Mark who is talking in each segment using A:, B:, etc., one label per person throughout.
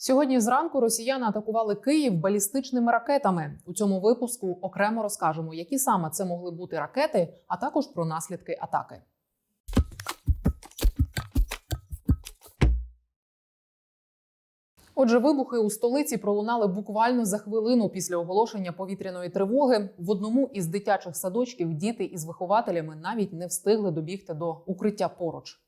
A: Сьогодні зранку росіяни атакували Київ балістичними ракетами. У цьому випуску окремо розкажемо, які саме це могли бути ракети, а також про наслідки атаки. Отже, вибухи у столиці пролунали буквально за хвилину після оголошення повітряної тривоги. В одному із дитячих садочків діти із вихователями навіть не встигли добігти до укриття поруч.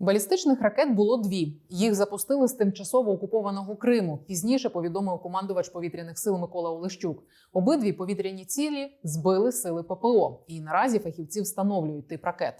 A: Балістичних ракет було дві. Їх запустили з тимчасово окупованого Криму. Пізніше повідомив командувач повітряних сил Микола Олещук. Обидві повітряні цілі збили сили ППО, і наразі фахівці встановлюють тип ракет.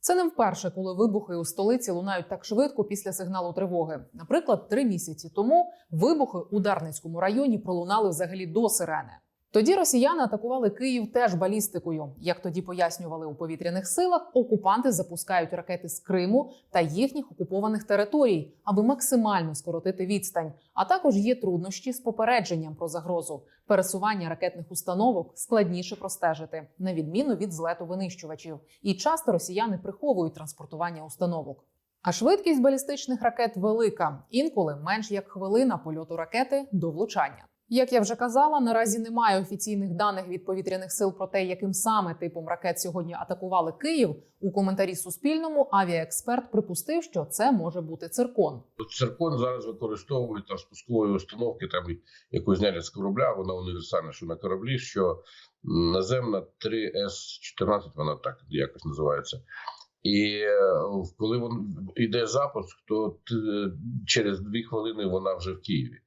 A: Це не вперше, коли вибухи у столиці лунають так швидко після сигналу тривоги. Наприклад, три місяці тому вибухи у Дарницькому районі пролунали взагалі до сирени. Тоді росіяни атакували Київ теж балістикою. Як тоді пояснювали у повітряних силах, окупанти запускають ракети з Криму та їхніх окупованих територій, аби максимально скоротити відстань. А також є труднощі з попередженням про загрозу. Пересування ракетних установок складніше простежити, на відміну від злету винищувачів. І часто росіяни приховують транспортування установок. А швидкість балістичних ракет велика, інколи менш як хвилина польоту ракети до влучання. Як я вже казала, наразі немає офіційних даних від повітряних сил про те, яким саме типом ракет сьогодні атакували Київ. У коментарі Суспільному авіаексперт припустив, що це може бути циркон.
B: Циркон зараз використовують там спускової установки, там яку зняли з корабля, вона універсальна, що на кораблі, що наземна 3С-14, вона так якось називається. І е, коли він йде запуск, то через дві хвилини вона вже в Києві.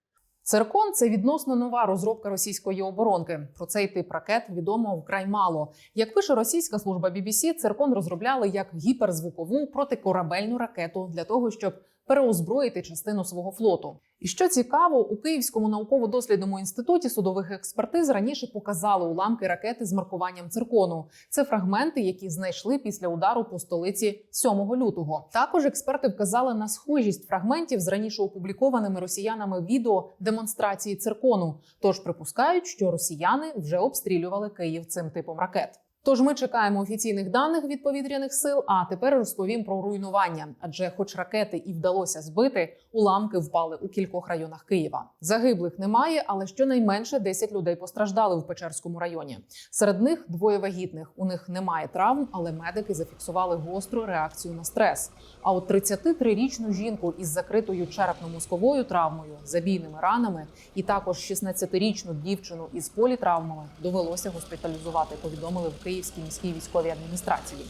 A: Циркон це відносно нова розробка російської оборонки. Про цей тип ракет відомо вкрай мало. Як пише російська служба BBC, циркон розробляли як гіперзвукову протикорабельну ракету для того, щоб переозброїти частину свого флоту. І що цікаво, у Київському науково-дослідному інституті судових експертиз раніше показали уламки ракети з маркуванням циркону. Це фрагменти, які знайшли після удару по столиці 7 лютого. Також експерти вказали на схожість фрагментів з раніше опублікованими росіянами відео демонстрації циркону. Тож припускають, що росіяни вже обстрілювали Київ цим типом ракет. Тож ми чекаємо офіційних даних від повітряних сил. А тепер розповім про руйнування. Адже, хоч ракети і вдалося збити, уламки впали у кількох районах Києва. Загиблих немає, але щонайменше 10 людей постраждали в Печерському районі. Серед них двоє вагітних. У них немає травм, але медики зафіксували гостру реакцію на стрес. А от 33-річну жінку із закритою черепно-мозковою травмою, забійними ранами, і також 16-річну дівчину із політравмами довелося госпіталізувати. Повідомили в Київській міській військовій адміністрації.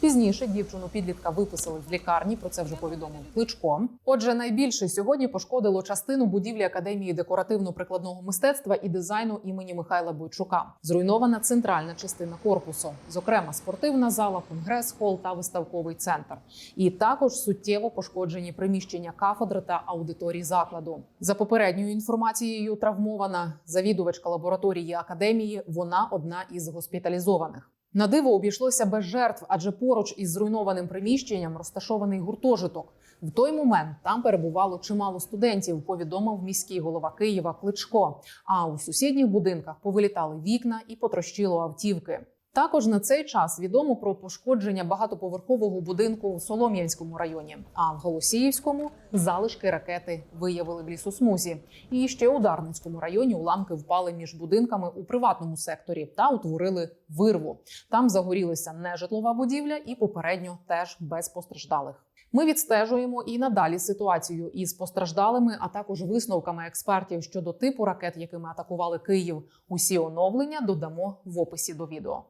A: Пізніше дівчину підлітка виписали в лікарні. Про це вже повідомив Кличко. Отже, найбільше сьогодні пошкодило частину будівлі академії декоративно-прикладного мистецтва і дизайну імені Михайла Бойчука. Зруйнована центральна частина корпусу, зокрема спортивна зала, конгрес-хол та виставковий центр. І також суттєво пошкоджені приміщення кафедри та аудиторії закладу. За попередньою інформацією, травмована завідувачка лабораторії академії. Вона одна із госпіталізованих. На диво обійшлося без жертв, адже поруч із зруйнованим приміщенням розташований гуртожиток. В той момент там перебувало чимало студентів. Повідомив міський голова Києва Кличко. А у сусідніх будинках повилітали вікна і потрощило автівки. Також на цей час відомо про пошкодження багатоповерхового будинку у Солом'янському районі. А в Голосіївському залишки ракети виявили в лісосмузі. І ще у Дарницькому районі уламки впали між будинками у приватному секторі та утворили вирву. Там загорілася нежитлова будівля, і попередньо теж без постраждалих. Ми відстежуємо і надалі ситуацію із постраждалими, а також висновками експертів щодо типу ракет, якими атакували Київ. Усі оновлення додамо в описі до відео.